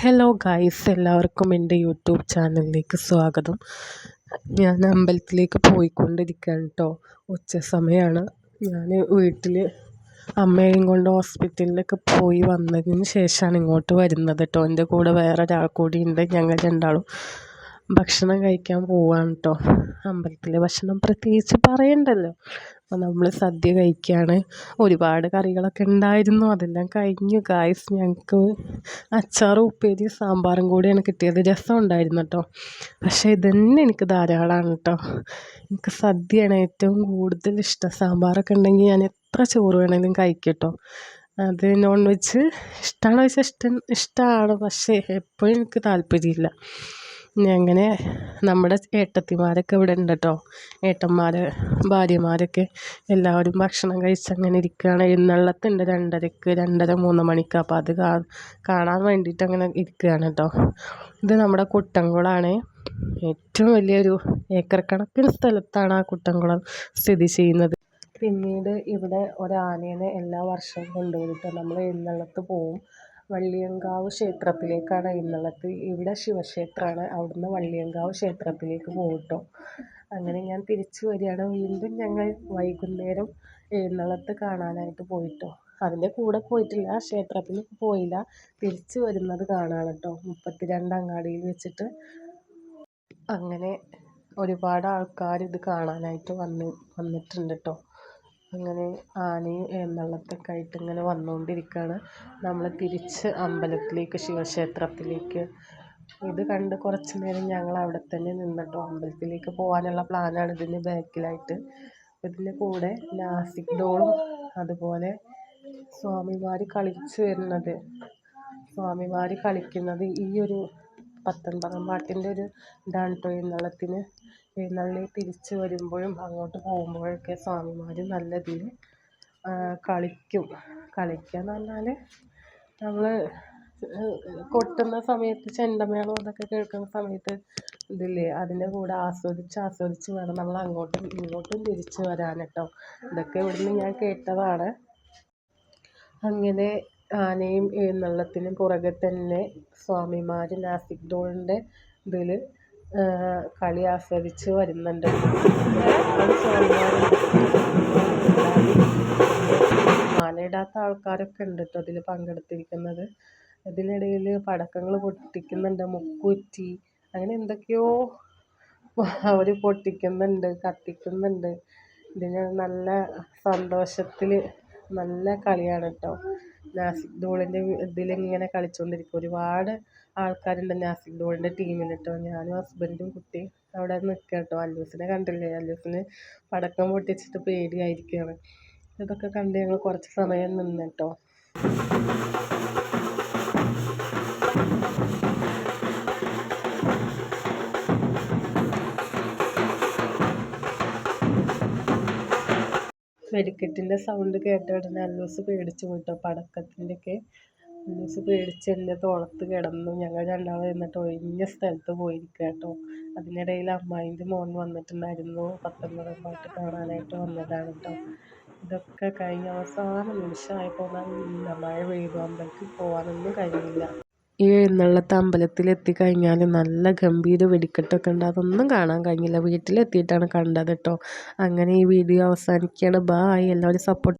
Hello guys എല്ലാവർക്കും എന്റെ YouTube ചാനലിലേക്ക് സ്വാഗതം. ഞാൻ അമ്പലത്തിലേക്ക് പോയിക്കൊണ്ടിരിക്കുകയാണ് കേട്ടോ ഉച്ച സമയമാണ് ഞാൻ വീട്ടിൽ അമ്മയെയും കൊണ്ട് ഹോസ്പിറ്റലിലേക്ക് പോയി വന്നതിന് ശേഷമാണ് ഇങ്ങോട്ട് വരുന്നത് കേട്ടോ എന്റെ കൂടെ വേറെ ഒരാൾ കൂടി ഉണ്ട് ഞങ്ങൾ രണ്ടാളും ഭക്ഷണം കഴിക്കാൻ പോവാണ് കേട്ടോ അമ്പലത്തിലെ ഭക്ഷണം പ്രത്യേകിച്ച് പറയണ്ടല്ലോ. നമ്മൾ സദ്യ കഴിക്കുകയാണ് ഒരുപാട് കറികളൊക്കെ ഉണ്ടായിരുന്നു. അതെല്ലാം കഴിഞ്ഞു. ഗായ്സ് ഞങ്ങൾക്ക് അച്ചാറും ഉപ്പേരി സാമ്പാറും കൂടിയാണ് കിട്ടിയത്. രസം ഉണ്ടായിരുന്നു കേട്ടോ പക്ഷേ ഇതന്നെ എനിക്ക് ധാരാളമാണ് കേട്ടോ എനിക്ക് സദ്യയാണ് ഏറ്റവും കൂടുതൽ ഇഷ്ടം. സാമ്പാറൊക്കെ ഉണ്ടെങ്കിൽ ഞാൻ എത്ര ചോറ് വേണമെങ്കിലും കഴിക്കും കേട്ടോ അത് നോൺ വെജ് ഇഷ്ടമാണോ ചോദിച്ചാൽ ഇഷ്ടം ഇഷ്ടമാണ് പക്ഷേ എപ്പോഴും എനിക്ക് താല്പര്യമില്ല. അങ്ങനെ നമ്മുടെ ഏട്ടത്തിമാരൊക്കെ ഇവിടെ ഉണ്ട് കേട്ടോ ഏട്ടന്മാർ ഭാര്യമാരൊക്കെ എല്ലാവരും ഭക്ഷണം കഴിച്ച് അങ്ങനെ ഇരിക്കുകയാണ് എഴുന്നള്ളത്തുണ്ട് രണ്ടരയ്ക്ക് രണ്ടര മൂന്ന് മണിക്ക്. അപ്പോൾ അത് കാണാൻ വേണ്ടിയിട്ട് അങ്ങനെ ഇരിക്കുകയാണ് കേട്ടോ. ഇത് നമ്മുടെ കുട്ടൻകുളമാണ് ഏറ്റവും വലിയൊരു ഏക്കർ കണക്കിന് സ്ഥലത്താണ് ആ കുട്ടൻകുളം സ്ഥിതി ചെയ്യുന്നത്. പിന്നീട് ഇവിടെ ഒരാനേനെ എല്ലാ വർഷവും കൊണ്ടുപോയിട്ട് നമ്മൾ എഴുന്നള്ളത്ത് പോവും. വള്ളിയങ്കാവ് ക്ഷേത്രത്തിലേക്കാണ് എന്നുള്ളത് ഇവിടെ ശിവക്ഷേത്രമാണ്. അവിടുന്ന് വള്ളിയങ്കാവ് ക്ഷേത്രത്തിലേക്ക് പോകും കേട്ടോ അങ്ങനെ ഞാൻ തിരിച്ചു വരികയാണ്. വീണ്ടും ഞങ്ങൾ വൈകുന്നേരം എഴുന്നള്ളത്ത് കാണാനായിട്ട് പോയിട്ടോ. അതിന്റെ കൂടെ പോയിട്ടില്ല. ക്ഷേത്രത്തിൽ പോയില്ല. തിരിച്ചു വരുന്നത് കാണാണ് കേട്ടോ. മുപ്പത്തിരണ്ട് അങ്ങാടിയിൽ വെച്ചിട്ട് അങ്ങനെ ഒരുപാട് ആൾക്കാർ ഇത് കാണാനായിട്ട് വന്ന് വന്നിട്ടുണ്ട് കേട്ടോ. അങ്ങനെ ആനയും എഴുന്നള്ളത്തൊക്കെ ആയിട്ട് ഇങ്ങനെ വന്നുകൊണ്ടിരിക്കുകയാണ് നമ്മൾ തിരിച്ച് അമ്പലത്തിലേക്ക് ശിവക്ഷേത്രത്തിലേക്ക്. ഇത് കണ്ട് കുറച്ച് നേരം ഞങ്ങൾ അവിടെ തന്നെ നിന്നിട്ടോ അമ്പലത്തിലേക്ക് പോകാനുള്ള പ്ലാനാണ് ഇതിന് ബാക്കിലായിട്ട്. ഇതിന്റെ കൂടെ നാസിക് ഡോളും അതുപോലെ സ്വാമിമാർ കളിച്ച് വരുന്നത്. സ്വാമിമാർ കളിക്കുന്നത് ഈ ഒരു പത്തൊൻപതാം പാട്ടിന്റെ ഒരു ഇതാണ് കേട്ടോ എഴുന്നള്ളത്തിന് എഴുന്നള്ളി തിരിച്ച് വരുമ്പോഴും അങ്ങോട്ട് പോകുമ്പോഴൊക്കെ സ്വാമിമാർ നല്ല ഇതിൽ കളിക്കും. കളിക്കുക എന്ന് പറഞ്ഞാൽ നമ്മൾ കൊട്ടുന്ന സമയത്ത് ചെണ്ടമേളം അതൊക്കെ കേൾക്കുന്ന സമയത്ത് ഇതില്ലേ അതിന്റെ കൂടെ ആസ്വദിച്ച് ആസ്വദിച്ച് വേണം നമ്മൾ അങ്ങോട്ടും ഇങ്ങോട്ടും തിരിച്ച് വരാൻ കേട്ടോ. ഇതൊക്കെ ഇവിടുന്ന് ഞാൻ കേട്ടതാണ്. അങ്ങനെ ആനയും എഴുന്നള്ളത്തിനും പുറകെ തന്നെ സ്വാമിമാർ നാസിക് ഡോളിന്റെ ഇതിൽ കളി ആസ്വദിച്ച് വരുന്നുണ്ട്. മാലയിടാത്ത ആൾക്കാരൊക്കെ ഉണ്ട് കേട്ടോ അതിൽ പങ്കെടുത്തിരിക്കുന്നത്. അതിനിടയിൽ പടക്കങ്ങൾ പൊട്ടിക്കുന്നുണ്ട് മുക്കുറ്റി അങ്ങനെ എന്തൊക്കെയോ അവർ പൊട്ടിക്കുന്നുണ്ട് കത്തിക്കുന്നുണ്ട്. ഇതിന് നല്ല സന്തോഷത്തിൽ നല്ല കളിയാണ് കേട്ടോ നാസിക് ധൂളിന്റെ ഇതിലിങ്ങനെ കളിച്ചുകൊണ്ടിരിക്കും ഒരുപാട് ആൾക്കാരുണ്ട് നാസിക് ധൂളിന്റെ ടീമിൽ കേട്ടോ ഞാനും ഹസ്ബൻഡും കുട്ടി അവിടെ നിൽക്കുക കേട്ടോ അല്ലൂസിനെ കണ്ടില്ലേ? അല്ലൂസിന് പടക്കം പൊട്ടിച്ചിട്ട് പേടിയായിരിക്കുകയാണ് ഇതൊക്കെ കണ്ട് ഞങ്ങൾ കുറച്ച് സമയം നിന്നു കേട്ടോ വെടിക്കെട്ടിന്റെ സൗണ്ട് കേട്ട ഉടനെ അല്ലൂസ് പേടിച്ചു പോയിട്ടോ. പടക്കത്തിന്റെയൊക്കെ അല്ലൂസ് പേടിച്ച് എന്റെ തോളത്ത് കിടന്നു. ഞങ്ങൾ രണ്ടാളും എന്നിട്ട് ഒഴിഞ്ഞ സ്ഥലത്ത് പോയിരിക്കുക കേട്ടോ അതിനിടയിൽ അമ്മായിന്റെ മോൻ വന്നിട്ടുണ്ടായിരുന്നു. പത്തൊൻപതാം പാട്ട് കാണാനായിട്ട് വന്നതാണ് കേട്ടോ ഇതൊക്കെ കഴിഞ്ഞ് അവസാന നിമിഷമായപ്പോൾ നല്ല മഴ പെയ്തു അമ്പലത്തിൽ പോകാനൊന്നും കഴിഞ്ഞില്ല. ഈ എഴുന്നള്ളത്ത് എത്തിക്കഴിഞ്ഞാൽ നല്ല ഗംഭീര വെടിക്കെട്ടൊക്കെ ഉണ്ട്. അതൊന്നും കാണാൻ കഴിഞ്ഞില്ല. വീട്ടിലെത്തിയിട്ടാണ് കണ്ടത് കേട്ടോ അങ്ങനെ ഈ വീഡിയോ അവസാനിക്കുകയാണ്. ബായ് എല്ലാവരും സപ്പോർട്ട്